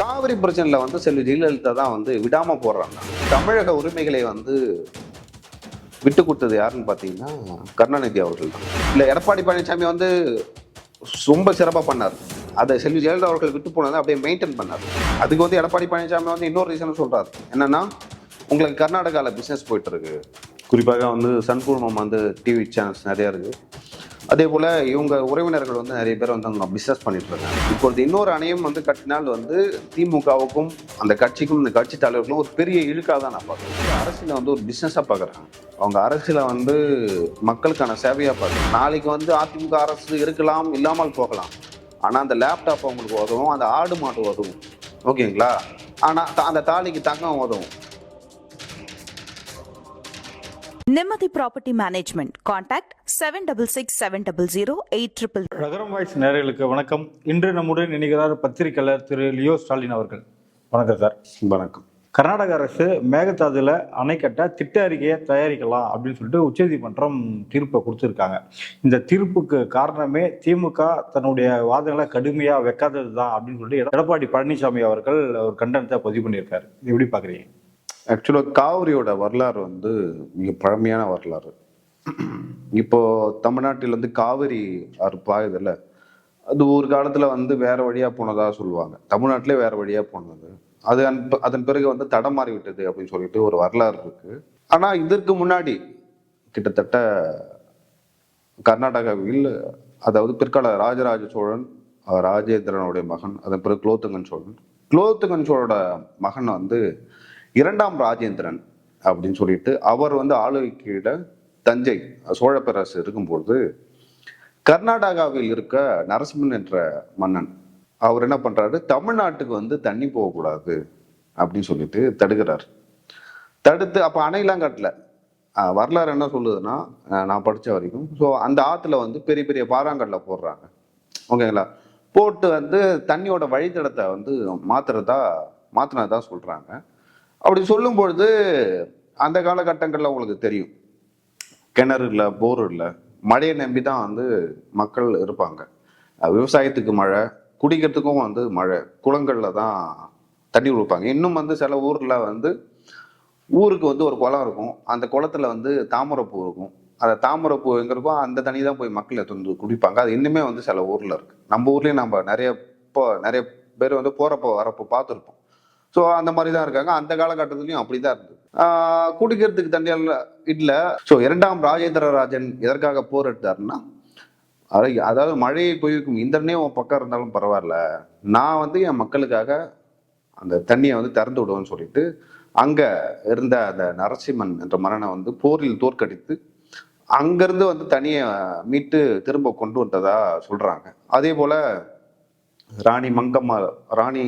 காவிரி பிரச்சனையில் வந்து செல்வி ஜெயலலிதா தான் வந்து விடாமல் போடுறாங்க. தமிழக உரிமைகளை வந்து விட்டு கொடுத்தது யாருன்னு பார்த்தீங்கன்னா கருணாநிதி அவர்கள் தான். இல்லை எடப்பாடி பழனிசாமி வந்து ரொம்ப சிறப்பாக பண்ணார். அதை செல்வி ஜெயலலிதா அவர்கள் விட்டு போனதை அப்படியே மெயின்டைன் பண்ணார். அதுக்கு வந்து எடப்பாடி பழனிசாமி வந்து இன்னொரு ரீசன் சொல்கிறார் என்னென்னா உங்களுக்கு கர்நாடகாவில் பிஸ்னஸ் போயிட்டுருக்கு குறிப்பாக வந்து சன்பூர்ணம் வந்து டிவி சேனல்ஸ் நிறையா இருக்குது அதே போல் இவங்க உறவினர்கள் வந்து நிறைய பேர் வந்து அவங்க பிஸ்னஸ் பண்ணிட்டு இருக்காங்க. இப்பொழுது இன்னொரு அணையம் வந்து கட்டினால் வந்து திமுகவுக்கும் அந்த கட்சிக்கும் இந்த கட்சி தலைவர்களும் ஒரு பெரிய இழுக்காக தான் நான் பார்க்குறேன். அரசியலை வந்து ஒரு பிஸ்னஸாக பார்க்குறாங்க. அவங்க அரசியலை வந்து மக்களுக்கான சேவையாக பார்க்குறாங்க. நாளைக்கு வந்து அதிமுக அரசு இருக்கலாம் இல்லாமல் போகலாம். ஆனால் அந்த லேப்டாப் அவங்களுக்கு உதவும் அந்த ஆடு மாடு உதவும். ஓகேங்களா? ஆனால் அந்த தாலிக்கு தங்கம் உதவும். நிம்மதி property management contact seven double six seven double zero eight triple ரகரம் voice நேயர்களுக்கு வணக்கம். இன்று நம்முடன் இணைகிறார் பத்திரிகையாளர் திரு லியோ ஸ்டாலின் அவர்கள். வணக்கம் சார். வணக்கம். கர்நாடக அரசு மேகதாதுல அணை கட்ட திட்ட அறிக்கையை தயாரிக்கலாம் அப்படின்னு சொல்லிட்டு உச்சநீதிமன்றம் தீர்ப்பை கொடுத்துருக்காங்க. இந்த தீர்ப்புக்கு காரணமே திமுக தன்னுடைய வாதங்களை கடுமையா வைக்காதது தான் அப்படின்னு சொல்லிட்டு எடப்பாடி பழனிசாமி அவர்கள் ஒரு கண்டனத்தை பதிவு பண்ணியிருக்காரு. எப்படி பாக்குறீங்க ஆக்சுவலாக காவிரியோட வரலாறு வந்து மிக பழமையான வரலாறு. இப்போ தமிழ்நாட்டில் வந்து காவிரி ஆறு பாயுதில்ல அது ஒரு காலத்தில் வந்து வேற வழியாக போனதா சொல்லுவாங்க. தமிழ்நாட்டிலே வேற வழியாக போனது. அது அதன் பிறகு வந்து தடம் மாறி விட்டது அப்படின்னு சொல்லிட்டு ஒரு வரலாறு இருக்கு. ஆனால் இதற்கு முன்னாடி கிட்டத்தட்ட கர்நாடகாவில் அதாவது பிற்கால ராஜராஜ சோழன் ராஜேந்திரனுடைய மகன் அதன் பிறகு குலோத்துங்கன் சோழன். குலோத்துங்கன் சோழோட மகன் வந்து இரண்டாம் ராஜேந்திரன் அப்படின்னு சொல்லிட்டு அவர் வந்து ஆளுகையிட தஞ்சை சோழப்பேரரசு இருக்கும்பொழுது கர்நாடகாவில் இருக்க நரசிம்மன் என்ற மன்னன் அவர் என்ன பண்றாரு? தமிழ்நாட்டுக்கு வந்து தண்ணி போகக்கூடாது அப்படின்னு சொல்லிட்டு தடுக்கிறார். தடுத்து அப்போ அணையெல்லாம் கட்டல. வரலாறு என்ன சொல்லுதுன்னா நான் படித்த வரைக்கும் ஸோ அந்த ஆற்றுல வந்து பெரிய பெரிய பாறாங்கல்ல போடுறாங்க. ஓகேங்களா போட்டு வந்து தண்ணியோட வழித்தடத்தை வந்து மாத்துறதா மாத்தினதா சொல்கிறாங்க அப்படி சொல்லும் பொழுது அந்த காலகட்டங்களில் உங்களுக்கு தெரியும். கிணறு இல்லை போர் இல்லை மழையை நம்பி தான் வந்து மக்கள் இருப்பாங்க. விவசாயத்துக்கு மழை குடிக்கிறதுக்கும் வந்து மழை குளங்களில் தான் தண்ணி கொடுப்பாங்க. இன்னும் வந்து சில ஊரில் வந்து ஊருக்கு வந்து ஒரு குளம் இருக்கும். அந்த குளத்துல வந்து தாமரைப்பூ இருக்கும். அந்த தாமரைப்பூ எங்க இருக்கோ அந்த தண்ணி தான் போய் மக்கள் எடுத்து வந்து குடிப்பாங்க. அது இன்னுமே வந்து சில ஊரில் இருக்குது நம்ம ஊர்லேயும் நம்ம நிறைய இப்போ நிறைய பேர் வந்து போகிறப்போ வரப்போ பார்த்துருப்போம். ஸோ அந்த மாதிரி தான் இருக்காங்க. அந்த காலகட்டத்துலையும் அப்படி தான் இருந்தது குடிக்கிறதுக்கு தண்ணி இல்லை. ஸோ இரண்டாம் ராஜேந்திர ராஜன் எதற்காக போரிட்டாருன்னா அதாவது- அதாவது மழையை பொய்க்கும் இந்திரனே உன் பக்கம் இருந்தாலும் பரவாயில்ல. நான் வந்து என் மக்களுக்காக அந்த தண்ணியை வந்து திறந்து விடுவேன்னு சொல்லிட்டு அங்கே இருந்த அந்த நரசிம்மன் என்ற மரணை வந்து போரில் தோற்கடித்து அங்கேருந்து வந்து தனியை மீட்டு திரும்ப கொண்டு வந்ததா சொல்கிறாங்க அதே போல் ராணி மங்கம்மா ராணி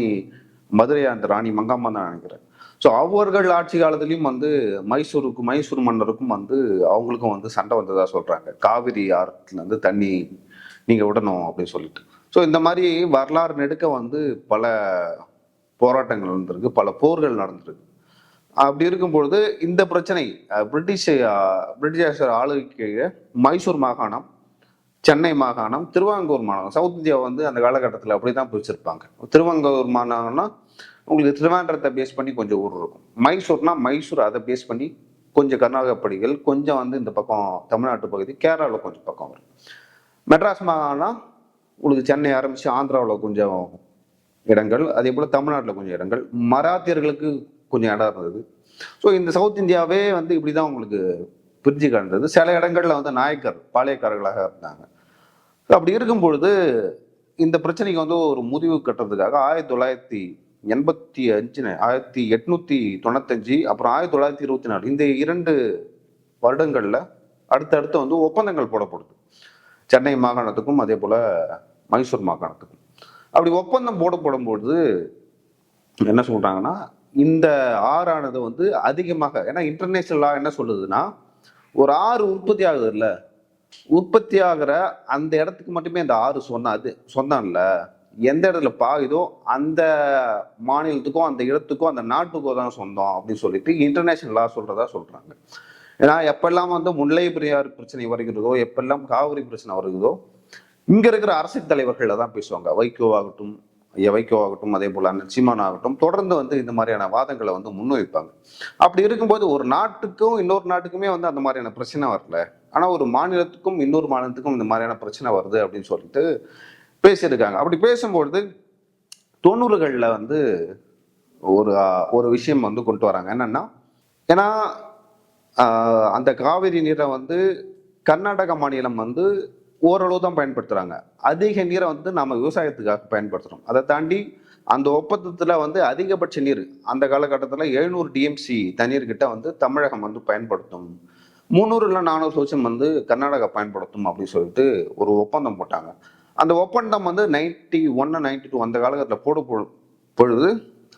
மதுரை அந்த ராணி மங்கம்மா தான் நினைக்கிறேன். ஸோ அவர்கள் ஆட்சி காலத்துலேயும் வந்து மைசூருக்கு மைசூர் மன்னருக்கும் வந்து அவங்களுக்கும் வந்து சண்டை வந்ததா சொல்றாங்க. காவிரி ஆற்றுலேருந்து தண்ணி நீங்கள் விடணும் அப்படின்னு சொல்லிட்டு. ஸோ இந்த மாதிரி வரலாறு நெடுக்க வந்து பல போராட்டங்கள் நடந்திருக்கு பல போர்கள் நடந்திருக்கு. அப்படி இருக்கும் பொழுது இந்த பிரச்சனை அஹ், பிரிட்டிஷ் அஹ், பிரிட்டிஷர் ஆளுகைக்கு மைசூர் மாகாணம் சென்னை மாகாணம் திருவாங்கூர் மாநகரம் சவுத் இந்தியா வந்து அந்த காலகட்டத்தில் அப்படி தான் பிரிச்சிருப்பாங்க. திருவாங்கூர் மாநகரம்னா உங்களுக்கு திருவாண்டரத்தை பேஸ் பண்ணி கொஞ்சம் ஊர் இருக்கும். மைசூர்னா மைசூர் அதை பேஸ் பண்ணி கொஞ்சம் கர்நாடக பகுதிகள் கொஞ்சம் வந்து இந்த பக்கம் தமிழ்நாட்டு பகுதி கேரளாவில் கொஞ்சம் பக்கம் வரும். மெட்ராஸ் மாகாணம்னா உங்களுக்கு சென்னை ஆரம்பித்து ஆந்திராவில் கொஞ்சம் இடங்கள் அதே போல் தமிழ்நாட்டில் கொஞ்சம் இடங்கள். மராத்தியர்களுக்கு கொஞ்சம் இடம் இருந்தது. ஸோ இந்த சவுத் இந்தியாவே வந்து இப்படி தான் உங்களுக்கு பிரிஞ்சு கிடந்தது சில இடங்களில் வந்து நாயக்கர் பாளையக்காரர்களாக இருந்தாங்க. அப்படி இருக்கும் பொழுது இந்த பிரச்சனைக்கு வந்து ஒரு முடிவு கட்டுறதுக்காக ஆயிரத்தி தொள்ளாயிரத்தி எண்பத்தி அஞ்சு ஆயிரத்தி எட்நூத்தி தொண்ணூத்தஞ்சு அப்புறம் ஆயிரத்தி தொள்ளாயிரத்தி இருபத்தி நாலு இந்த இரண்டு வருடங்களில் அடுத்தடுத்து வந்து ஒப்பந்தங்கள் போடப்படுது. சென்னை மாகாணத்துக்கும் அதே போல மைசூர் மாகாணத்துக்கும். அப்படி ஒப்பந்தம் போடப்படும் பொழுது என்ன சொல்றாங்கன்னா இந்த ஆறானது வந்து அதிகமாக ஏன்னா இன்டர்நேஷனல் லா என்ன சொல்லுதுன்னா ஒரு ஆறு உற்பத்தி ஆகுது இல்லை உற்பத்தி ஆகிற அந்த இடத்துக்கு மட்டுமே அந்த ஆறு சொன்னாது சொன்னான்ல? எந்த இடத்துல பாயுதோ அந்த மாநிலத்துக்கும் அந்த இடத்துக்கும் அந்த நாட்டுக்கோ தான் சொந்தம் அப்படின்னு சொல்லிட்டு இன்டர்நேஷனல் லா சொல்றதா சொல்றாங்க. ஏன்னா எப்பெல்லாம் வந்து முல்லை பெரியார் பிரச்சனை வருகிறதோ எப்பெல்லாம் காவிரி பிரச்சனை வருகிறதோ இங்க இருக்கிற அரசியல் தலைவர்கள தான் பேசுவாங்க. வைகோ ஆகட்டும் வைகோ ஆகட்டும் அதே போல நிச்சயமான ஆகட்டும் தொடர்ந்து வந்து இந்த மாதிரியான வாதங்களை வந்து முன்வைப்பாங்க. அப்படி இருக்கும்போது ஒரு நாட்டுக்கும் இன்னொரு நாட்டுக்குமே வந்து அந்த மாதிரியான பிரச்சனை வரல. ஆனால் ஒரு மாநிலத்துக்கும் இன்னொரு மாநிலத்துக்கும் இந்த மாதிரியான பிரச்சனை வருது அப்படின்னு சொல்லிட்டு பேசியிருக்காங்க. அப்படி பேசும்பொழுது தொண்ணூறுகளில் வந்து ஒரு ஒரு விஷயம் வந்து கொண்டு வராங்க. என்னென்னா ஏன்னா அந்த காவிரி நீரை வந்து கர்நாடக மாநிலம் வந்து ஓரளவு தான் பயன்படுத்துகிறாங்க அதிக நீரை வந்து நம்ம விவசாயத்துக்காக பயன்படுத்துகிறோம் அதை தாண்டி அந்த ஒப்பந்தத்தில் வந்து அதிகபட்ச நீர் அந்த காலகட்டத்தில் எழுநூறு டிஎம்சி தண்ணீர்கிட்ட வந்து தமிழகம் வந்து பயன்படுத்தும். முந்நூறு இல்லை நானூறு சோச்சம் வந்து கர்நாடகா பயன்படுத்தும் அப்படின்னு சொல்லிட்டு ஒரு ஒப்பந்தம் போட்டாங்க. அந்த ஒப்பந்தம் வந்து நைன்டி ஒன்று நைன்டி டூ அந்த காலகட்டத்தில் போட பொழுது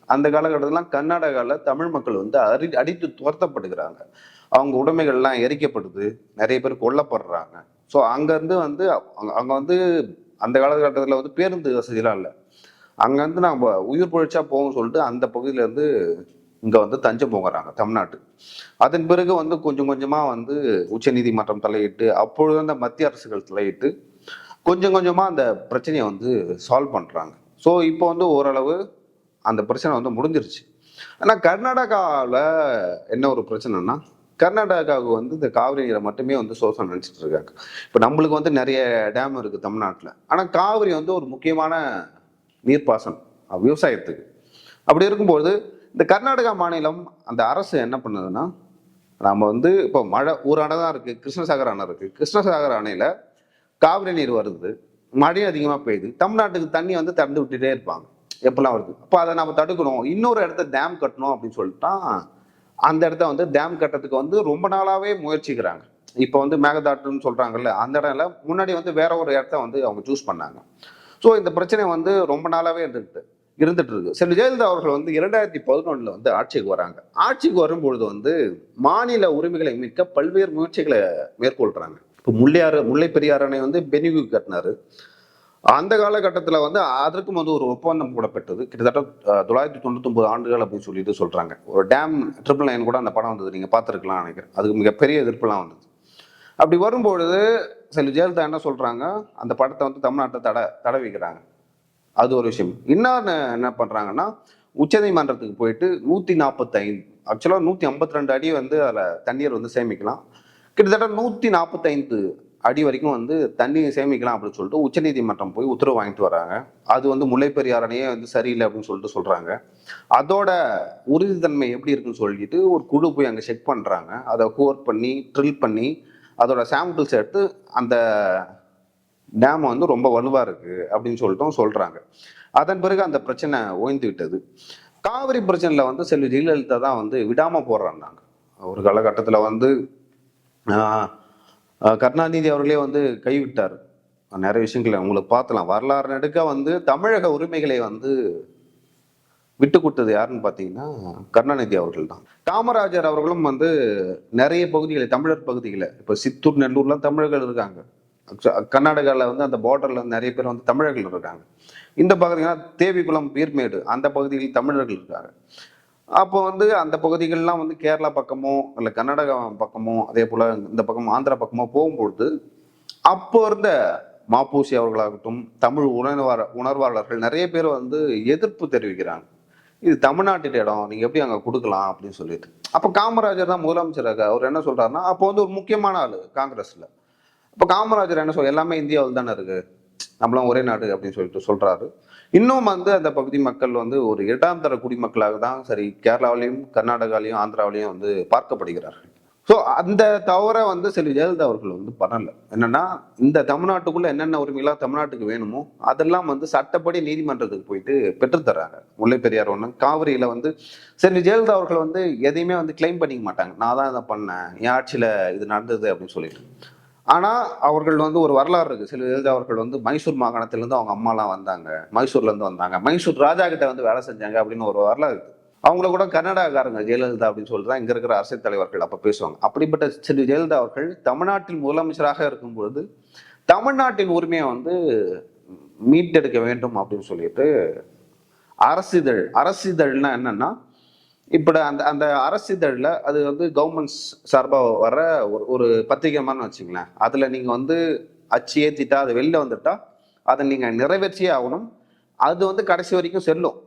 அந்த காலகட்டத்திலாம் கர்நாடகாவில் தமிழ் மக்கள் வந்து அரி அடித்து துரத்தப்படுகிறாங்க. அவங்க உடைமைகள்லாம் எரிக்கப்படுது. நிறைய பேர் கொல்லப்படுறாங்க. ஸோ அங்கேருந்து வந்து அங்கே வந்து அந்த காலகட்டத்தில் வந்து பேருந்து வசதிலாம் இல்லை. அங்கேருந்து நம்ம உயிர் பொழிச்சா போகும் சொல்லிட்டு அந்த பகுதியிலேருந்து இங்கே வந்து தஞ்சம் போகிறாங்க தமிழ்நாட்டு. அதன் பிறகு வந்து கொஞ்சம் கொஞ்சமாக வந்து உச்சநீதிமன்றம் தலையிட்டு அப்பொழுது அந்த மத்திய அரசுகள் தலையிட்டு கொஞ்சம் கொஞ்சமாக அந்த பிரச்சனையை வந்து சால்வ் பண்ணுறாங்க ஸோ இப்போ வந்து ஓரளவு அந்த பிரச்சனை வந்து முடிஞ்சிருச்சு. ஆனால் கர்நாடகாவில் என்ன ஒரு பிரச்சனைனா கர்நாடகாவுக்கு வந்து இந்த காவிரி நீரை மட்டுமே வந்து சோர்ஸாக நினச்சிட்டு இருக்காங்க. இப்போ நம்மளுக்கு வந்து நிறைய டேம் இருக்குது தமிழ்நாட்டில். ஆனால் காவிரி வந்து ஒரு முக்கியமான நீர்ப்பாசனம். விவசாயத்துக்கு. அப்படி இருக்கும்போது இந்த கர்நாடகா மாநிலம் அந்த அரசு என்ன பண்ணுதுன்னா நம்ம வந்து இப்போ மழை ஒரு அணை தான் இருக்குது கிருஷ்ணசாகர் அணை இருக்குது கிருஷ்ணசாகர் அணையில் காவிரி நீர் வருது மழையும் அதிகமாக பெய்யுது தமிழ்நாட்டுக்கு தண்ணி வந்து திறந்து விட்டுட்டே இருப்பாங்க. எப்பெல்லாம் வருது? அப்போ அதை நம்ம தடுக்கணும். இன்னொரு இடத்த டேம் கட்டணும் அப்படின்னு சொல்லிட்டு அந்த இடத்த வந்து டேம் கட்டுறதுக்கு வந்து ரொம்ப நாளாவே முயற்சிக்கிறாங்க. இப்போ வந்து மேகதாட்டுன்னு சொல்றாங்கல்ல அந்த இடம்ல முன்னாடி வந்து வேற ஒரு இடத்த வந்து அவங்க சூஸ் பண்ணாங்க. ஸோ இந்த பிரச்சனை வந்து ரொம்ப நாளாவே இருந்துட்டு இருந்துட்டு இருக்கு. சரி ஜெயலலிதா அவர்கள் வந்து இரண்டாயிரத்தி பதினொன்னுல வந்து ஆட்சிக்கு வராங்க. ஆட்சிக்கு வரும்பொழுது வந்து மாநில உரிமைகளை மீட்க பல்வேறு முயற்சிகளை மேற்கொள்றாங்க. இப்போ முல்லையாறு முல்லை பெரியாறு அணை வந்து பெனிகு கட்டினாரு. அந்த காலகட்டத்தில் வந்து அதற்கும் வந்து ஒரு ஒப்பந்தம் கூடப்பட்டது கிட்டத்தட்ட தொள்ளாயிரத்தி தொண்ணூத்தொம்பது ஆண்டுகள் அப்படின்னு சொல்லிட்டு சொல்கிறாங்க ஒரு டேம் ட்ரிபிள் நைன் கூட அந்த படம் வந்தது. நீங்கள் பார்த்துருக்கலாம் நினைக்கிறேன். அதுக்கு மிகப்பெரிய எதிர்ப்புலாம் வந்தது. அப்படி வரும்பொழுது சில ஜெயலலிதா என்ன சொல்கிறாங்க அந்த படத்தை வந்து தமிழ்நாட்டை தட தடவிக்கிறாங்க அது ஒரு விஷயம். இன்னொன்று என்ன பண்ணுறாங்கன்னா உச்சநீதிமன்றத்துக்கு போயிட்டு நூற்றி நாற்பத்தைந்து ஆக்சுவலாக நூற்றி ஐம்பத்தி ரெண்டு அடி வந்து அதில் தண்ணீர் வந்து சேமிக்கலாம். கிட்டத்தட்ட நூற்றி நாற்பத்தைந்து அடி வரைக்கும் வந்து தண்ணி சேமிக்கலாம் அப்படின்னு சொல்லிட்டு உச்சநீதிமன்றம் போய் உத்தரவு வாங்கிட்டு வராங்க. அது வந்து முல்லைப்பெரியார் அணையே வந்து சரியில்லை அப்படின்னு சொல்லிட்டு சொல்றாங்க. அதோட உறுதித்தன்மை எப்படி இருக்குன்னு சொல்லிட்டு ஒரு குழு போய் அங்கே செக் பண்றாங்க. அதை கோர் பண்ணி ட்ரில் பண்ணி அதோட சாம்பிள்ஸ் எடுத்து அந்த டேம் வந்து ரொம்ப வலுவா இருக்கு அப்படின்னு சொல்லிட்டும் சொல்றாங்க. அதன் பிறகு அந்த பிரச்சனை ஓய்ந்து விட்டது. காவிரி பிரச்சனையில் வந்து செல்வி ஜெயலலிதா தான் வந்து விடாமல் போடுறாங்க ஒரு காலகட்டத்தில் வந்து கருணாநிதி அவர்களே வந்து கைவிட்டார். நிறைய விஷயங்களை உங்களுக்கு பார்த்தலாம். வரலாறு நடுக்க வந்து தமிழக உரிமைகளை வந்து விட்டு கொடுத்தது யாருன்னு பார்த்தீங்கன்னா கருணாநிதி அவர்கள் தான் காமராஜர் அவர்களும் வந்து நிறைய பகுதிகளை தமிழர் பகுதிகளை இப்போ சித்தூர் நெல்லூர்லாம் தமிழர்கள் இருக்காங்க. கர்நாடகாவில் வந்து அந்த பார்டரில் நிறைய பேர் வந்து தமிழர்கள் இருக்காங்க. இந்த பகுதினா தேவிகுளம் பீர்மேடு அந்த பகுதியில் தமிழர்கள் இருக்காங்க. அப்போ வந்து அந்த பகுதிகள்லாம் வந்து கேரளா பக்கமோ இல்லை கர்நாடகா பக்கமோ அதே போல் இந்த பக்கம் ஆந்திரா பக்கமோ போகும்பொழுது அப்போ இருந்த மாப்பூசி அவர்களாகட்டும் தமிழ் உணர்வார உணர்வாளர்கள் நிறைய பேர் வந்து எதிர்ப்பு தெரிவிக்கிறாங்க. இது தமிழ்நாட்டின் இடம் நீங்கள் எப்படி அங்கே கொடுக்கலாம் அப்படின்னு சொல்லிட்டு. அப்போ காமராஜர் தான் முதலமைச்சராக அவர் என்ன சொல்கிறாருன்னா அப்போ வந்து ஒரு முக்கியமான ஆள் காங்கிரஸில். இப்போ காமராஜர் என்ன சொல் எல்லாமே இந்தியாவில் தானே இருக்குது நம்மளாம் ஒரே நாடு அப்படின்னு சொல்லிட்டு சொல்கிறாரு இன்னும் வந்து அந்த பகுதி மக்கள் வந்து ஒரு இரண்டாம் தர குடிமக்களாக தான் சரி கேரளாவிலையும் கர்நாடகாலையும் ஆந்திராவிலையும் வந்து பார்க்கப்படுகிறார்கள். ஸோ அந்த தவறை வந்து செல்வி ஜெயலலிதா அவர்கள் வந்து பண்ணல. என்னன்னா இந்த தமிழ்நாட்டுக்குள்ள என்னென்ன உரிமைகளாக தமிழ்நாட்டுக்கு வேணுமோ அதெல்லாம் வந்து சட்டப்படி நீதிமன்றத்துக்கு போயிட்டு பெற்றுத்தர்றாங்க முல்லை பெரியார் ஒன்று காவிரியில் வந்து செல்வி ஜெயலலிதா அவர்கள் வந்து எதையுமே வந்து கிளைம் பண்ணிக்க மாட்டாங்க. நான் தான் இதை பண்ணேன் என் ஆட்சியில் இது நடந்தது அப்படின்னு சொல்லிட்டு. ஆனால் அவர்கள் வந்து ஒரு வரலாறு இருக்கு. சில ஜெயலலிதா அவர்கள் வந்து மைசூர் மாகாணத்திலேருந்து அவங்க அம்மாலாம் வந்தாங்க. மைசூர்லேருந்து வந்தாங்க. மைசூர் ராஜா கிட்ட வந்து வேலை செஞ்சாங்க அப்படின்னு ஒரு வரலாறு இருக்கு. அவங்கள கூட கர்நாடகாக்காரங்க ஜெயலலிதா அப்படின்னு சொல்லிட்டு தான் இங்கே இருக்கிற அரசியல் தலைவர்கள் அப்போ பேசுவாங்க. அப்படிப்பட்ட செல்வி ஜெயலலிதா அவர்கள் தமிழ்நாட்டில் முதலமைச்சராக இருக்கும்பொழுது தமிழ்நாட்டின் உரிமையை வந்து மீட்டெடுக்க வேண்டும் அப்படின்னு சொல்லிட்டு அரசிதழ் அரசிதழ்னா என்னன்னா இப்போ அந்த அந்த அரசிதழில் அது வந்து கவர்மெண்ட்ஸ் சார்பாக வர ஒரு ஒரு பத்திரிகைமான்னு வச்சுங்களேன் அதில் நீங்கள் வந்து அச்சு ஏற்றிட்டா அது வெளில வந்துட்டா அதை நீங்கள் நிறைவேற்றியே ஆகணும். அது வந்து கடைசி வரைக்கும் செல்லும்.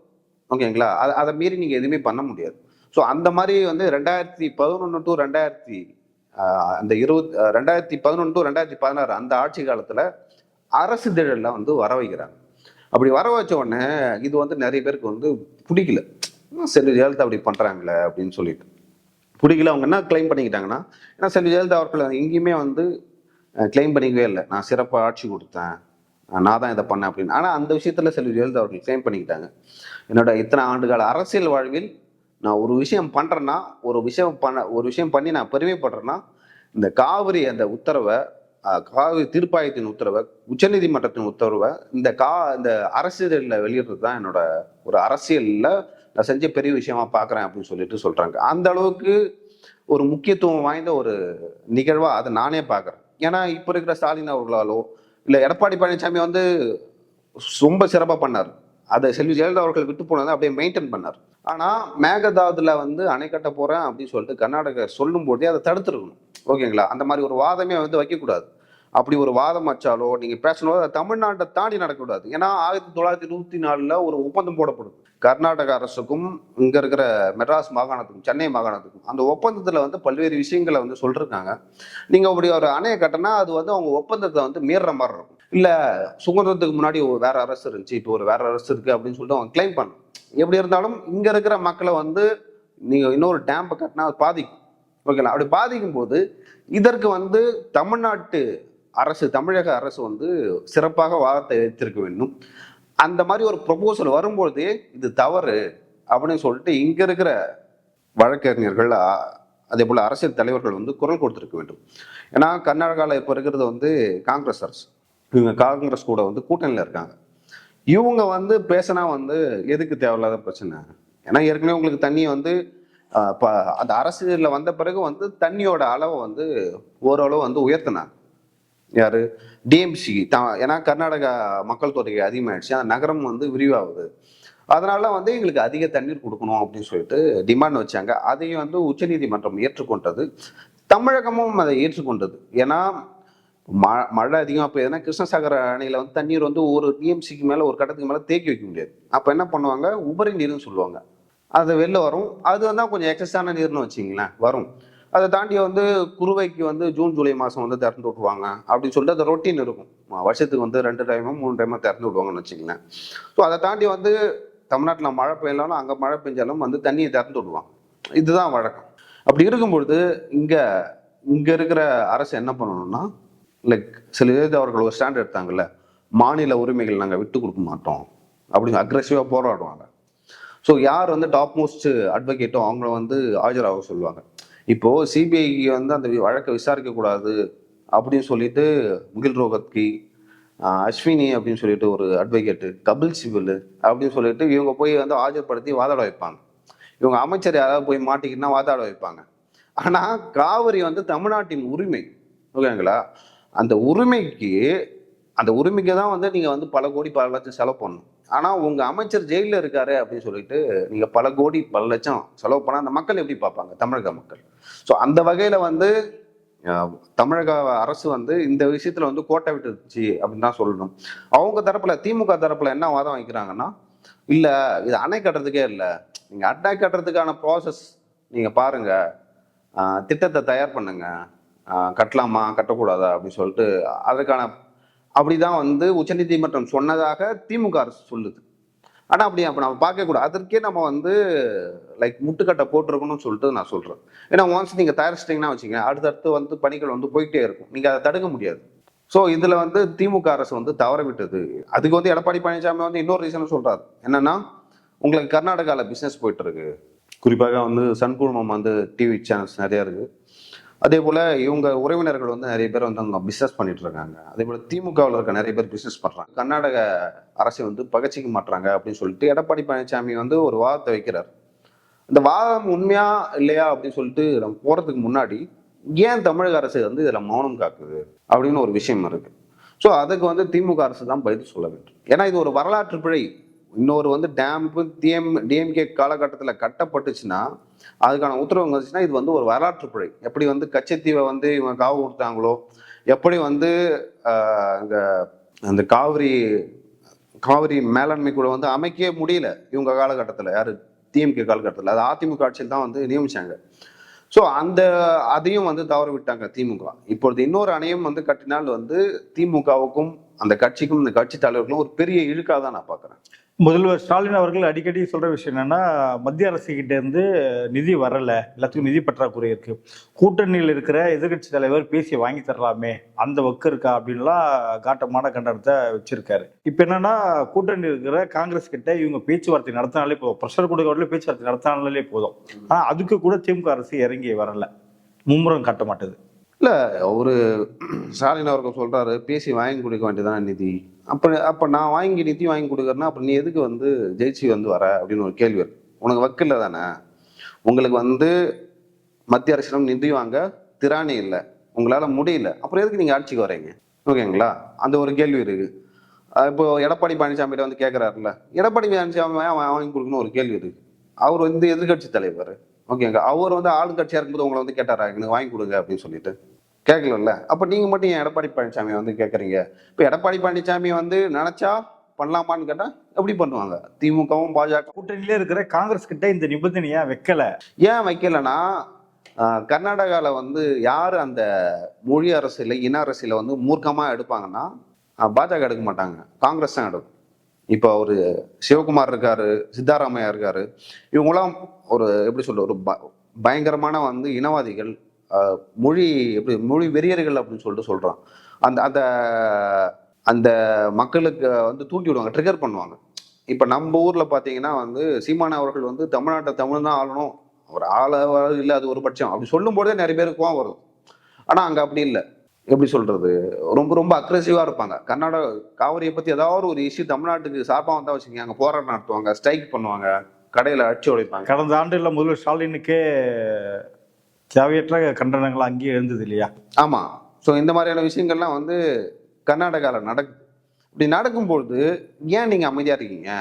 ஓகேங்களா? அதை அதை மீறி நீங்கள் எதுவுமே பண்ண முடியாது. ஸோ அந்த மாதிரி வந்து ரெண்டாயிரத்தி பதினொன்று டு ரெண்டாயிரத்தி அந்த இருபத் ரெண்டாயிரத்தி பதினொன்று டு ரெண்டாயிரத்தி பதினாறு அந்த ஆட்சி காலத்தில் அரசிதழெல்லாம் வந்து வர வைக்கிறாங்க. அப்படி வர வச்ச உடனே இது வந்து நிறைய பேருக்கு வந்து பிடிக்கல. செல்வி ஜெயலலிதா அப்படி பண்ணுறாங்களே அப்படின்னு சொல்லிட்டு. பிடிக்கல அவங்க என்ன கிளைம் பண்ணிக்கிட்டாங்கன்னா ஏன்னா செல்வி ஜெயலலிதா அவர்கள் எங்கேயுமே வந்து கிளைம் பண்ணிக்கவே இல்லை. நான் சிறப்பாக ஆட்சி கொடுத்தேன். நான் தான் இதை பண்ணேன் அப்படின்னு. ஆனால் அந்த விஷயத்தில் செல்வி ஜெயலலிதா அவர்கள் கிளைம் பண்ணிக்கிட்டாங்க. என்னோட இத்தனை ஆண்டுகால அரசியல் வாழ்வில் நான் ஒரு விஷயம் பண்ணுறேன்னா ஒரு விஷயம் பண்ண ஒரு விஷயம் பண்ணி நான் பெருமைப்படுறேன்னா இந்த காவிரி அந்த உத்தரவை காவிரி தீர்ப்பாயத்தின் உத்தரவை உச்சநீதிமன்றத்தின் உத்தரவை இந்த கா இந்த அரசியலில் வெளியிடுறது தான் என்னோட ஒரு அரசியலில் நான் செஞ்ச பெரிய விஷயமா பார்க்குறேன் அப்படின்னு சொல்லிட்டு சொல்கிறாங்க அந்த அளவுக்கு ஒரு முக்கியத்துவம் வாய்ந்த ஒரு நிகழ்வாக அதை நானே பார்க்குறேன் ஏன்னா இப்போ இருக்கிற ஸ்டாலின் அவர்களாலோ இல்லை எடப்பாடி பழனிசாமி வந்து ரொம்ப சிறப்பாக பண்ணார். அதை செல்வி ஜெயலலிதா அவர்கள் விட்டு போனதை அப்படியே மெயின்டைன் பண்ணார். ஆனால் மேகதாதுல வந்து அணை கட்ட போகிறேன் அப்படின்னு சொல்லிட்டு கர்நாடகா சொல்லும் போதே அதை தடுத்துருக்கணும். ஓகேங்களா? அந்த மாதிரி ஒரு வாதமே வந்து வைக்கக்கூடாது. அப்படி ஒரு வாதம் வச்சாலோ நீங்கள் பேசணும் அது தமிழ்நாட்டை தாண்டி நடக்கக்கூடாது. ஏன்னா ஆயிரத்தி தொள்ளாயிரத்தி இருபத்தி நாலில் ஒரு ஒப்பந்தம் போடப்படுது. கர்நாடக அரசுக்கும் இங்கே இருக்கிற மெட்ராஸ் மாகாணத்துக்கும் சென்னை மாகாணத்துக்கும் அந்த ஒப்பந்தத்தில் வந்து பல்வேறு விஷயங்களை வந்து சொல்லிருக்காங்க. நீங்கள் அப்படி ஒரு அணையை கட்டினா அது வந்து அவங்க ஒப்பந்தத்தை வந்து மீறுற மாதிரி இருக்கும். இல்லை சுதந்திரத்துக்கு முன்னாடி வேற அரசு இருந்துச்சு இப்போ ஒரு வேற அரசு இருக்குது அப்படின்னு சொல்லிட்டு அவங்க கிளைம் பண்ணும் எப்படி இருந்தாலும் இங்கே இருக்கிற மக்களை வந்து நீங்கள் இன்னொரு டேம்பை கட்டினா அது பாதிக்கும். ஓகேங்களா? அப்படி பாதிக்கும் போது இதற்கு வந்து தமிழ்நாட்டு அரசு தமிழக அரசு வந்து சிறப்பாக வாதத்தை வைத்திருக்க வேண்டும். அந்த மாதிரி ஒரு ப்ரொபோசல் வரும்பொழுதே இது தவறு அப்படின்னு சொல்லிட்டு இங்க இருக்கிற வழக்கறிஞர்கள் அதே போல அரசியல் தலைவர்கள் வந்து குரல் கொடுத்துருக்க வேண்டும். ஏன்னா கர்நாடகாவில் இப்போ இருக்கிறது வந்து காங்கிரஸ் அரசு. இவங்க காங்கிரஸ் கூட வந்து கூட்டணியில் இருக்காங்க. இவங்க வந்து பேசினா வந்து எதுக்கு தேவையில்லாத பிரச்சனை? ஏன்னா ஏற்கனவே உங்களுக்கு தண்ணி வந்து ஆஹ், அந்த அரசியலில் வந்த பிறகு வந்து தண்ணியோட அளவை வந்து ஓரளவு வந்து உயர்த்தினாங்க. யார்? டிஎம்சி ஏன்னா கர்நாடகா மக்கள் தொகை அதிகமாகிடுச்சு அந்த நகரம் வந்து விரிவாகுது. அதனால வந்து எங்களுக்கு அதிக தண்ணீர் கொடுக்கணும் அப்படின்னு சொல்லிட்டு டிமாண்ட் வச்சாங்க. அதையும் வந்து உச்சநீதிமன்றம் ஏற்றுக்கொண்டது. தமிழகமும் அதை ஏற்றுக்கொண்டது. ஏன்னா ம- மழை அதிகமாக பெய்யுதுன்னா கிருஷ்ணசாகர் அணையில் வந்து தண்ணீர் வந்து ஒரு டிஎம்சிக்கு மேலே ஒரு கட்டத்துக்கு மேலே தேக்கி வைக்க முடியாது. அப்போ என்ன பண்ணுவாங்க? உபரி நீர்னு சொல்லுவாங்க. அது வெளில வரும். அது வந்து கொஞ்சம் எக்ஸஸான நீர்னு வச்சிங்களேன் வரும். அதை தாண்டி வந்து குருவைக்கு வந்து ஜூன் ஜூலை மாதம் வந்து திறந்து விட்ருவாங்க அப்படின்னு சொல்லிட்டு அது ரொட்டீன் இருக்கும். வருஷத்துக்கு வந்து ரெண்டு டைமோ மூணு டைமோ திறந்து விடுவாங்கன்னு வச்சுக்கோங்களேன். ஸோ அதை தாண்டி வந்து தமிழ்நாட்டில் மழை பெய்யலாலும் அங்கே மழை பெஞ்சாலும் வந்து தண்ணியை திறந்து விடுவாங்க. இதுதான் வழக்கம். அப்படி இருக்கும்பொழுது இங்கே இங்கே இருக்கிற அரசு என்ன பண்ணணும்னா லைக் சில இது அவர்கள் ஒரு ஸ்டாண்ட் எடுத்தாங்கல்ல மாநில உரிமைகள் நாங்கள் விட்டு கொடுக்க மாட்டோம். அப்படின்னு அக்ரெசிவாக போராடுவாங்க. ஸோ யார் வந்து டாப் மோஸ்ட் அட்வொகேட்டோ அவங்கள வந்து ஆஜராக சொல்லுவாங்க. இப்போ சிபிஐக்கு வந்து அந்த வழக்கை விசாரிக்க கூடாது அப்படின்னு சொல்லிட்டு முகில் ரோகத்கி அஸ்வினி அப்படின்னு சொல்லிட்டு ஒரு அட்வொகேட்டு கபில் சிபில் அப்படின்னு சொல்லிட்டு இவங்க போய் வந்து ஆஜர்படுத்தி வாதாட வைப்பாங்க. இவங்க அமைச்சர் யாராவது போய் மாட்டிக்கிட்டுனா வாதாட வைப்பாங்க. ஆனா காவிரி வந்து தமிழ்நாட்டின் உரிமை. ஓகேங்களா? அந்த உரிமைக்கு அந்த உரிமைக்கு தான் வந்து நீங்க வந்து பல கோடி பல லட்சம் செலவு பண்ணணும். ஆனால் உங்கள் அமைச்சர் ஜெயிலில் இருக்காரு அப்படின்னு சொல்லிட்டு நீங்கள் பல கோடி பல லட்சம் செலவு பண்ணால் அந்த மக்கள் எப்படி பார்ப்பாங்க? தமிழக மக்கள். ஸோ அந்த வகையில் வந்து தமிழக அரசு வந்து இந்த விஷயத்தில் வந்து கோட்டை விட்டுருச்சு அப்படின்னு தான் சொல்லணும். அவங்க தரப்பில் திமுக தரப்பில் என்ன வாதம் வைக்கிறாங்கன்னா இல்லை இது அணை கட்டுறதுக்கே இல்லை. நீங்கள் அட்டை கட்டுறதுக்கான ப்ராசஸ் நீங்கள் பாருங்கள் திட்டத்தை தயார் பண்ணுங்க. கட்டலாமா? கட்டக்கூடாதா? அப்படின்னு சொல்லிட்டு அதற்கான அப்படிதான் வந்து உச்சநீதிமன்றம் சொன்னதாக திமுக அரசு சொல்லுது. ஆனால் அப்படி அப்போ நம்ம பார்க்கக்கூடாது அதற்கே நம்ம வந்து லைக் முட்டுக்கட்டை போட்டிருக்கணும்னு சொல்லிட்டு நான் சொல்கிறேன் ஏன்னா ஒன்ஸ் நீங்கள் தயாரிச்சிட்டிங்கன்னா வச்சுங்க அடுத்தடுத்து வந்து பணிகள் வந்து போயிட்டே இருக்கும். நீங்கள் அதை தடுக்க முடியாது. ஸோ இதில் வந்து திமுக அரசு வந்து தவற விட்டது அதுக்கு வந்து எடப்பாடி பழனிசாமி வந்து இன்னொரு ரீசன் சொல்கிறாரு என்னென்னா உங்களுக்கு கர்நாடகாவில் பிஸ்னஸ் போயிட்டுருக்கு குறிப்பாக வந்து சன் குழுமம் வந்து டிவி சேனல்ஸ் நிறையா இருக்குது அதே போல் இவங்க உறவினர்கள் வந்து நிறைய பேர் வந்து அங்கே பிஸ்னஸ் பண்ணிட்டு இருக்காங்க அதே போல் திமுகவில் இருக்க நிறைய பேர் பிஸ்னஸ் பண்ணுறாங்க கர்நாடக அரசை வந்து பகச்சிக்க மாட்டுறாங்க அப்படின்னு சொல்லிட்டு எடப்பாடி பழனிசாமி வந்து ஒரு வாதத்தை வைக்கிறார். இந்த வாதம் உண்மையா இல்லையா அப்படின்னு சொல்லிட்டு நம்ம போகிறதுக்கு முன்னாடி ஏன் தமிழக அரசு வந்து இதில் மௌனம் காக்குது அப்படின்னு ஒரு விஷயம் இருக்குது ஸோ அதுக்கு வந்து திமுக அரசு தான் பதில் சொல்ல வேண்டும். ஏன்னா இது ஒரு வரலாற்று பிழை. இன்னொரு வந்து டேம்பு டிஎம் டிஎம்கே காலகட்டத்தில் கட்டப்பட்டுச்சுன்னா அதுக்கான உத்தரவு வந்துச்சுன்னா இது வந்து ஒரு வரலாற்று பிழை. எப்படி வந்து கச்சத்தீவை வந்து இவங்க காவு கொடுத்தாங்களோ எப்படி வந்து அங்கே இந்த அந்த காவிரி காவிரி மேலாண்மை கூட வந்து அமைக்கவே முடியல இவங்க காலகட்டத்தில். யார்? டிஎம்கே காலகட்டத்தில். அது அதிமுக ஆட்சியில் தான் வந்து நியமிச்சாங்க. ஸோ அந்த அதையும் வந்து தவற விட்டாங்க திமுக இப்பொழுது இன்னொரு அணையும் வந்து கட்டினால் வந்து திமுகவுக்கும் அந்த கட்சிக்கும் இந்த கட்சி தலைவர்களும் ஒரு பெரிய இழுக்காக தான் நான் பார்க்குறேன் முதல்வர் ஸ்டாலின் அவர்கள் அடிக்கடி சொல்ற விஷயம் என்னன்னா மத்திய அரசு கிட்ட இருந்து நிதி வரல. எல்லாத்துக்கும் நிதி பற்றாக்குறை இருக்கு. கூட்டணியில் இருக்கிற எதிர்க்கட்சி தலைவர் பேசி வாங்கி தரலாமே அந்த ஒக்கு இருக்கா அப்படின்லாம் காட்டமான கண்டனத்தை வச்சிருக்காரு. இப்ப என்னன்னா கூட்டணி இருக்கிற காங்கிரஸ் கிட்ட இவங்க பேச்சுவார்த்தை நடத்தினாலே போதும். ப்ரெஷர் கொடுக்கறதுல பேச்சுவார்த்தை நடத்தினாலே போதும். ஆனா அதுக்கு கூட திமுக அரசு இறங்கி வரல. மும்முரம் காட்ட மாட்டுது இல்லை ஒரு ஸ்டாலின் அவர்கள் சொல்றாரு பேசி வாங்கி கொடுக்க வேண்டியதான நிதி. அப்போ அப்போ நான் வாங்கி நிதி வாங்கி கொடுக்குறேன்னா அப்போ நீ எதுக்கு வந்து ஜெயிச்சு வந்து வர அப்படின்னு ஒரு கேள்வி இருக்கு. உனக்கு வக்கில்ல தானே? உங்களுக்கு வந்து மத்திய அரசிடம் நிதி வாங்க திராணி இல்லை. உங்களால் முடியல. அப்புறம் எதுக்கு நீங்கள் ஆட்சிக்கு வரீங்க ஓகேங்களா அந்த ஒரு கேள்வி இருக்கு. இப்போ எடப்பாடி பழனிசாமிகிட்ட வந்து கேட்குறாருல எடப்பாடி பழனிசாமி வாங்கி கொடுக்கணும் ஒரு கேள்வி இருக்கு. அவர் வந்து எதிர்க்கட்சி தலைவர். ஓகேங்க அவர் வந்து ஆளுங்கட்சியாக இருக்கும்போது உங்களை வந்து கேட்டாரா? எனக்கு வாங்கி கொடுங்க அப்படின்னு சொல்லிட்டு. கேட்கலல்ல? அப்ப நீங்க மட்டும் ஏன் எடப்பாடி பழனிசாமி வந்து கேட்குறீங்க? இப்போ எடப்பாடி பழனிசாமி வந்து நினைச்சா பண்ணலாமான்னு கேட்டா எப்படி பண்ணுவாங்க? திமுகவும் பாஜக கூட்டணியிலே இருக்கிற காங்கிரஸ் கிட்ட இந்த நிபந்தனையை வைக்கல. ஏன் வைக்கலன்னா ஆஹ், கர்நாடகால வந்து யார் அந்த மொழி அரசியல இன அரசியல வந்து மூர்க்கமா எடுப்பாங்கன்னா பாஜக எடுக்க மாட்டாங்க. காங்கிரஸ் தான் எடுக்கும். இப்போ ஒரு சிவகுமார் இருக்காரு சித்தாராமையா இருக்காரு. இவங்களாம் ஒரு எப்படி சொல்ற ஒரு ப- பயங்கரமான வந்து இனவாதிகள் மொழி எப்படி மொழி வெறியர்கள் அப்படின்னு சொல்லிட்டு சொல்கிறான் அந்த அந்த அந்த மக்களுக்கு வந்து தூண்டி விடுவாங்க ட்ரிகர் பண்ணுவாங்க. இப்போ நம்ம ஊரில் பார்த்தீங்கன்னா வந்து சீமான அவர்கள் வந்து தமிழ்நாட்டை தமிழ் தான் ஆளணும். அவர் ஆள இல்லை அது ஒரு பட்சம். அப்படி சொல்லும்போதே நிறைய பேருக்கு கோவம் ஆனால் அங்கே அப்படி இல்லை. எப்படி சொல்கிறது ரொம்ப ரொம்ப அக்ரெசிவாக இருப்பாங்க. கர்நாடக காவிரியை பற்றி ஏதாவது ஒரு இஷ்யூ தமிழ்நாட்டுக்கு சார்பாக வந்தால் வச்சுக்கோங்க. அங்கே போராட்டம் நடத்துவாங்க ஸ்ட்ரைக் பண்ணுவாங்க கடையில் அடிச்சு உடைப்பாங்க. கடந்த ஆண்டுல முதல்வர் ஸ்டாலினுக்கே தேவையற்ற கண்டனங்கள் அங்கேயே இருந்தது இல்லையா? ஆமாம் ஸோ இந்த மாதிரியான விஷயங்கள்லாம் வந்து கர்நாடகாவில் நடக்குது இப்படி நடக்கும்பொழுது ஏன் நீங்கள் அமைதியாக இருக்கீங்க?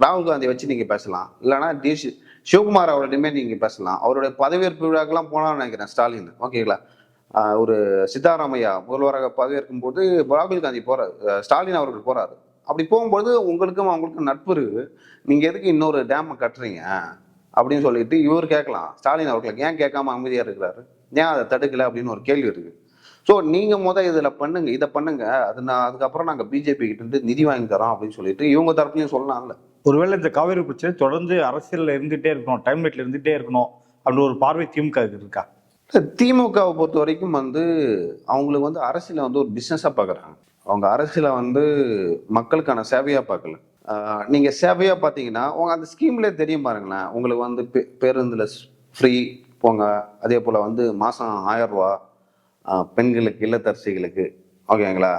ராகுல் காந்தி வச்சு நீங்கள் பேசலாம். இல்லைன்னா டி சி- சிவகுமார் அவர்களிடமே நீங்கள் பேசலாம். அவருடைய பதவியேற்பு விழாக்கெல்லாம் போனான்னு நினைக்கிறேன் ஸ்டாலின். ஓகேங்களா ஒரு சித்தாராமையா முதல்வராக பதவியேற்கும் போது ராகுல் காந்தி போகிறார் ஸ்டாலின் அவர்கள் போகிறாரு அப்படி போகும்போது உங்களுக்கும் அவங்களுக்கும் நட்பு இருக்குது நீங்கள் எதுக்கு இன்னொரு டேமை கட்டுறீங்க? அப்படின்னு சொல்லிட்டு இவர் கேட்கலாம். ஸ்டாலின் அவர்களுக்கு ஏன் கேட்காம அமைதியா இருக்கிறாரு? ஏன் அதை தடுக்கல அப்படின்னு ஒரு கேள்வி இருக்கு. ஸோ நீங்க முத இதுல பண்ணுங்க இதை பண்ணுங்க. அது நான் அதுக்கப்புறம் நாங்க பிஜேபி கிட்ட இருந்து நிதி வாங்கி தரோம் அப்படின்னு சொல்லிட்டு இவங்க தரப்புலையும் சொல்லலாம்ல. ஒருவேளை இந்த காவிரி பிரச்சனை தொடர்ந்து அரசியல்ல இருந்துட்டே இருக்கணும் டைம் லைட்ல இருந்துட்டே இருக்கணும் அப்படின்னு ஒரு பார்வை திமுக க்கு இருக்கா? திமுகவை பொறுத்த வரைக்கும் வந்து அவங்களுக்கு வந்து அரசியலை வந்து ஒரு பிஸ்னஸாக பார்க்குறாங்க அவங்க அரசியலை வந்து மக்களுக்கான சேவையாக பார்க்கல நீங்கள் சேவையாக பார்த்தீங்கன்னா உங்கள் அந்த ஸ்கீம்லேயே தெரியும் பாருங்களேன். உங்களுக்கு வந்து பே பேருந்தில் ஃப்ரீ போங்க. அதே போல் வந்து மாதம் ஆயரூவா பெண்களுக்கு இல்லத்தரசிகளுக்கு. ஓகேங்களா?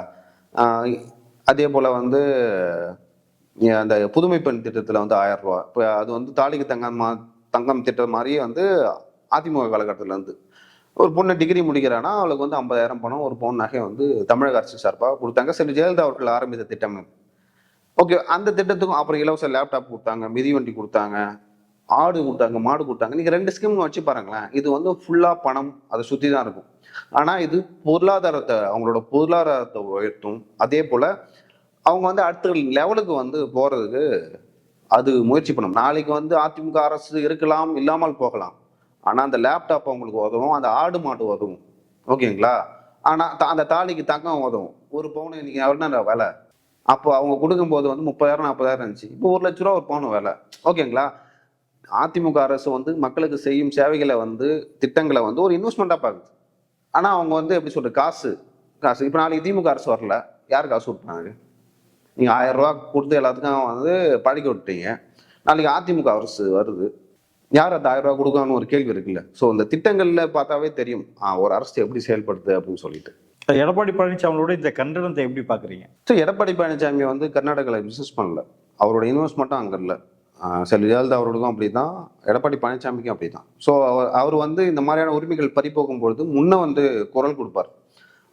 அதே போல் வந்து அந்த புதுமை பெண் திட்டத்தில் வந்து ஆயரூவா இப்போ அது வந்து தாலிக்கு தங்கம் மா தங்கம் திட்டம் மாதிரியே வந்து அதிமுக காலகட்டத்திலேருந்து ஒரு பொண்ணு டிகிரி முடிக்கிறான்னா அவளுக்கு வந்து ஐம்பதாயிரம் பணம் ஒரு பவுன் நகை வந்து தமிழக அரசு சார்பாக கொடுத்தாங்க. சரி ஜெயலலிதா அவர்கள் ஆரம்பித்த திட்டம். ஓகே அந்த திட்டத்துக்கும் அப்புறம் இலவச லேப்டாப் கொடுத்தாங்க மிதிவண்டி கொடுத்தாங்க ஆடு கொடுத்தாங்க மாடு கொடுத்தாங்க. நீங்கள் ரெண்டு ஸ்கீம் வச்சு பாருங்களேன் இது வந்து ஃபுல்லாக பணம் அதை சுற்றி தான் இருக்கும். ஆனால் இது பொருளாதாரத்தை அவங்களோட பொருளாதாரத்தை உயர்த்தும். அதே போல் அவங்க வந்து அடுத்த லெவலுக்கு வந்து போகிறதுக்கு அது முயற்சி பண்ணும். நாளைக்கு வந்து அதிமுக அரசு இருக்கலாம் இல்லாமல் போகலாம். ஆனால் அந்த லேப்டாப் அவங்களுக்கு உதவும் அந்த ஆடு மாடு உதவும். ஓகேங்களா ஆனால் அந்த தாலிக்கு தங்கம் உதவும். ஒரு பவுன் இன்னைக்கு எவ்வளோ வேலை? அப்போ அவங்க கொடுக்கும்போது வந்து முப்பதாயிரம் நாற்பதாயிரம் இருந்துச்சு. இப்போ ஒரு லட்ச ரூபா ஒரு பவுன் வேலை. ஓகேங்களா? அதிமுக அரசு வந்து மக்களுக்கு செய்யும் சேவைகளை வந்து திட்டங்களை வந்து ஒரு இன்வெஸ்ட்மெண்ட்டாக பார்க்குது. ஆனால் அவங்க வந்து எப்படி சொல்கிறது காசு. காசு. இப்போ நாளைக்கு திமுக அரசு வரல. யார் காசு விட்டுறாங்க நீங்கள் ஆயிரம் ரூபா கொடுத்து எல்லாத்துக்கும் வந்து பழக்கி விட்டீங்க நாளைக்கு அதிமுக அரசு வருது. யார் அந்த ஆயிரம் ரூபா கொடுக்கணும்னு ஒரு கேள்வி இருக்குல்ல? ஸோ இந்த திட்டங்களில் பார்த்தாவே தெரியும். ஒரு அரசு எப்படி செயல்படுது அப்படின்னு சொல்லிட்டு. எடப்பாடி பழனிசாமியோட இந்த கண்டனத்தை எப்படி பாக்குறீங்க? ஸோ எடப்பாடி பழனிசாமி வந்து கர்நாடகாவில் பிஸ்னஸ் பண்ணல. அவரோட இன்வெஸ்ட்மெண்ட்டும் அங்கே இல்லை. செல்வி ஜெயலலிதா அவர்களுக்கும் அப்படி தான் எடப்பாடி பழனிசாமிக்கும் அப்படி தான் ஸோ அவர் வந்து இந்த மாதிரியான உரிமைகள் பறிபோகும் பொழுது முன்ன வந்து குரல் கொடுப்பார்.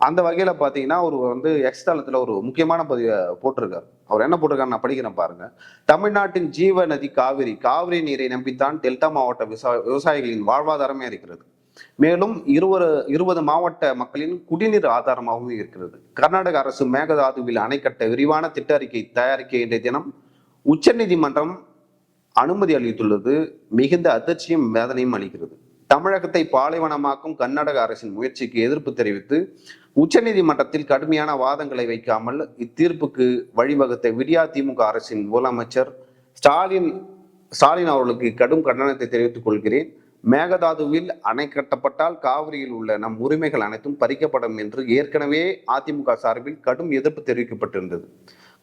அந்த வகையில் பார்த்தீங்கன்னா அவர் வந்து எக்ஸ்தலத்தில் ஒரு முக்கியமான பதிவை போட்டிருக்காரு. அவர் என்ன போட்டிருக்காரு நான் படிக்கிறேன் பாருங்க. தமிழ்நாட்டின் ஜீவ நதி காவிரி காவிரி நீரை நம்பித்தான் டெல்டா மாவட்ட விவசாய விவசாயிகளின் வாழ்வாதாரமே இருக்கிறது. மேலும் இருவரு இருபது மாவட்ட மக்களின் குடிநீர் ஆதாரமாகவும் இருக்கிறது. கர்நாடக அரசு மேகதாதுவில் அணை கட்ட விரிவான திட்ட அறிக்கை தயாரிக்க இன்றைய தினம் உச்சநீதிமன்றம் அனுமதி அளித்துள்ளது. மிகுந்த அதிர்ச்சியும் வேதனையும் அளிக்கிறது. தமிழகத்தை பாலைவனமாக்கும் கர்நாடக அரசின் முயற்சிக்கு எதிர்ப்பு தெரிவித்து உச்சநீதிமன்றத்தில் கடுமையான வாதங்களை வைக்காமல் இத்தீர்ப்புக்கு வழிவகுத்த விடியா திமுக அரசின் முதலமைச்சர் ஸ்டாலின் ஸ்டாலின் அவர்களுக்கு கடும் கண்டனத்தை தெரிவித்துக் கொள்கிறேன். மேகதாதுவில் அணை கட்டப்பட்டால் காவிரியில் உள்ள நம் உரிமைகள் அனைத்தும் பறிக்கப்படும் என்று ஏற்கனவே அதிமுக சார்பில் கடும் எதிர்ப்பு தெரிவிக்கப்பட்டிருந்தது.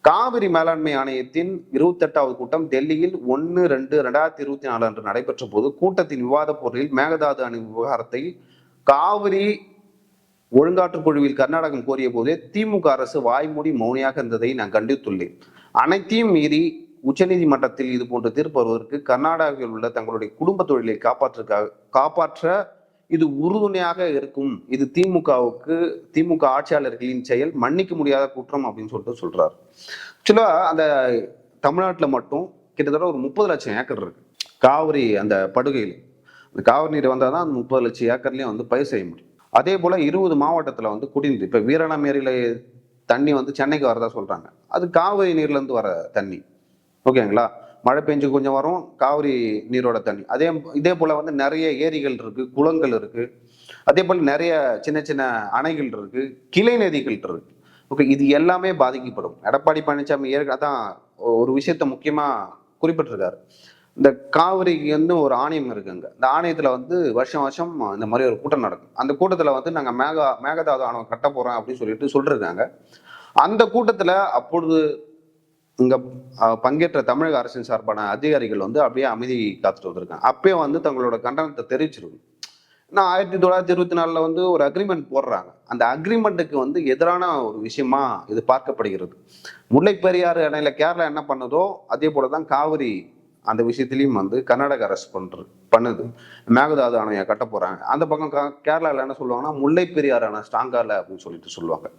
காவிரி மேலாண்மை ஆணையத்தின் இருபத்தெட்டாவது கூட்டம் டெல்லியில் ஒன்று ரெண்டு ரெண்டாயிரத்தி இருபத்தி நாலு அன்று நடைபெற்ற போது கூட்டத்தின் விவாத பொருளில் மேகதாது அணை விவகாரத்தை காவிரி ஒழுங்காற்று குழுவில் கர்நாடகம் கோரிய போதே திமுக அரசு வாய்மூடி மௌனியாக இருந்ததை நான் கண்டித்துள்ளேன். அனைத்தையும் மீறி உச்சநீதிமன்றத்தில் இது போன்ற தீர்ப்பு வருவதற்கு கர்நாடகாவில் உள்ள தங்களுடைய குடும்ப தொழிலை காப்பாற்றுக்காக காப்பாற்ற இது உறுதுணையாக இருக்கும். இது திமுகவுக்கு திமுக ஆட்சியாளர்களின் செயல் மன்னிக்க முடியாத குற்றம் அப்படின்னு சொல்லிட்டு சொல்றாரு. ஆக்சுவலா அந்த தமிழ்நாட்டில் மட்டும் கிட்டத்தட்ட ஒரு முப்பது லட்சம் ஏக்கர் இருக்கு. காவிரி அந்த படுகையில். அந்த காவிரி நீர் வந்தால் தான் அந்த முப்பது லட்சம் ஏக்கர்லேயும் வந்து பயிர் செய்ய முடியும். அதே போல் இருபது மாவட்டத்தில் வந்து குடிநீர் இப்போ வீரணமேரியில் தண்ணி வந்து சென்னைக்கு வரதா சொல்கிறாங்க அது காவிரி நீர்லேருந்து வர தண்ணி. ஓகேங்களா? மழை பெஞ்சு கொஞ்சம் வரும் காவிரி நீரோட தண்ணி. அதே இதே போல் வந்து நிறைய ஏரிகள் இருக்குது குளங்கள் இருக்குது அதே போல் நிறைய சின்ன சின்ன அணைகள் இருக்குது கிளை நதிகள் இருக்கு. ஓகே இது எல்லாமே பாதிக்கப்படும். எடப்பாடி பழனிசாமி ஏற்க அதான் ஒரு விஷயத்த முக்கியமாக குறிப்பிட்டிருக்காரு. இந்த காவிரிக்கு வந்து ஒரு ஆணையம் இருக்குங்க. இந்த ஆணையத்தில் வந்து வருஷம் வருஷம் இந்த மாதிரி ஒரு கூட்டம் நடக்கும். அந்த கூட்டத்தில் வந்து நாங்கள் மேகா மேகதாது ஆணையம் கட்ட போகிறோம் அப்படின்னு சொல்லிட்டு சொல்லிருக்காங்க. அந்த கூட்டத்தில் அப்பொழுது இங்கே பங்கேற்ற தமிழக அரசின் சார்பான அதிகாரிகள் வந்து அப்படியே அமைதி காத்துட்டு வந்திருக்காங்க. அப்பயே வந்து தங்களோட கண்டனத்தை தெரிவிச்சிருக்கு நான் ஆயிரத்தி தொள்ளாயிரத்தி இருபத்தி நாலில் வந்து ஒரு அக்ரிமெண்ட் போடுறாங்க. அந்த அக்ரிமெண்ட்டுக்கு வந்து எதிரான ஒரு விஷயமா இது பார்க்கப்படுகிறது. முல்லைப்பெரியாறு பெரியாறு கேரளா என்ன பண்ணுதோ அதே போலதான் காவிரி அந்த விஷயத்திலையும் வந்து கர்நாடக அரசு பண்ற பண்ணுது. மேகதாது அணையை கட்ட போறாங்க. அந்த பக்கம் கா- என்ன சொல்லுவாங்கன்னா முல்லை பெரியார் அணை ஸ்ட்ராங்கா இல்லை அப்படின்னு சொல்லிட்டு சொல்லுவாங்க.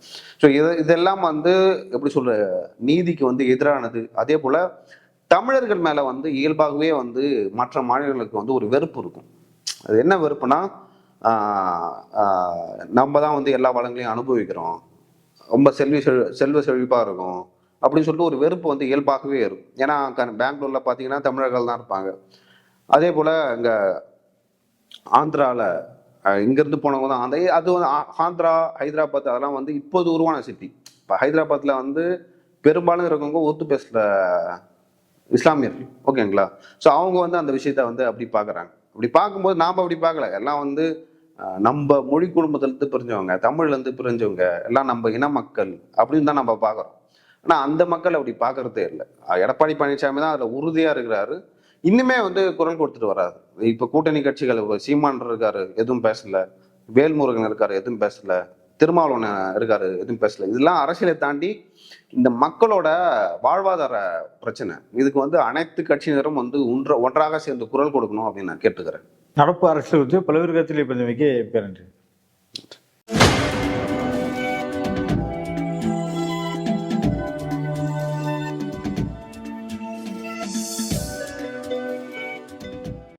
ஸோ இது இதெல்லாம் வந்து எப்படி சொல்ற நீதிக்கு வந்து எதிரானது. அதே போல தமிழர்கள் மேல வந்து இயல்பாகவே வந்து மற்ற மாநிலங்களுக்கு வந்து ஒரு வெறுப்பு இருக்கும். அது என்ன வெறுப்புனா நம்ம தான் வந்து எல்லா வளங்களையும் அனுபவிக்கிறோம். ரொம்ப செல்வி செல்வ செழிப்பாக இருக்கும். அப்படின்னு சொல்லிட்டு ஒரு வெறுப்பு வந்து இயல்பாகவே இருக்கும். ஏன்னா க- பெங்களூர்ல பார்த்தீங்கன்னா தமிழர்கள் தான் இருப்பாங்க. அதே போல் இங்கே ஆந்திராவில் இங்கேருந்து போனவங்க தான். அந்த அது வந்து ஆ- ஆந்திரா ஹைதராபாத் அதெல்லாம் வந்து இப்போது உருவான சிட்டி இப்போ ஹைதராபாத்தில் வந்து பெரும்பாலும் இருக்கவங்க ஒத்து பேசுகிற இஸ்லாமியர்கள் ஓகேங்களா? ஸோ அவங்க வந்து அந்த விஷயத்த வந்து அப்படி பார்க்குறாங்க அப்படி பார்க்கும்போது நாம் அப்படி பார்க்கல எல்லாம் வந்து நம்ம மொழி குடும்பத்திலேருந்து பிரிஞ்சவங்க தமிழ்லேருந்து பிரிஞ்சவங்க எல்லாம் நம்ம இன மக்கள் அப்படின்னு தான் நம்ம பார்க்குறோம் ஆனால் அந்த மக்கள் அப்படி பார்க்கறதே இல்லை. எடப்பாடி பழனிசாமி தான் அதில் உறுதியாக இருக்கிறாரு. இன்னுமே வந்து குரல் கொடுத்துட்டு வராது இப்போ கூட்டணி கட்சிகள் சீமான் இருக்காரு எதுவும் பேசல. வேல்முருகன் இருக்காரு எதுவும் பேசல. திருமாவளவன் இருக்காரு எதுவும் பேசல. இதெல்லாம் அரசியலை தாண்டி இந்த மக்களோட வாழ்வாதார பிரச்சனை. இதுக்கு வந்து அனைத்து கட்சியினரும் வந்து ஒன்ற ஒன்றாக சேர்ந்து குரல் கொடுக்கணும் அப்படின்னு நான் கேட்டுக்கிறேன். நடப்பு அரசு வந்து பல்வேறு கருத்தில் இப்ப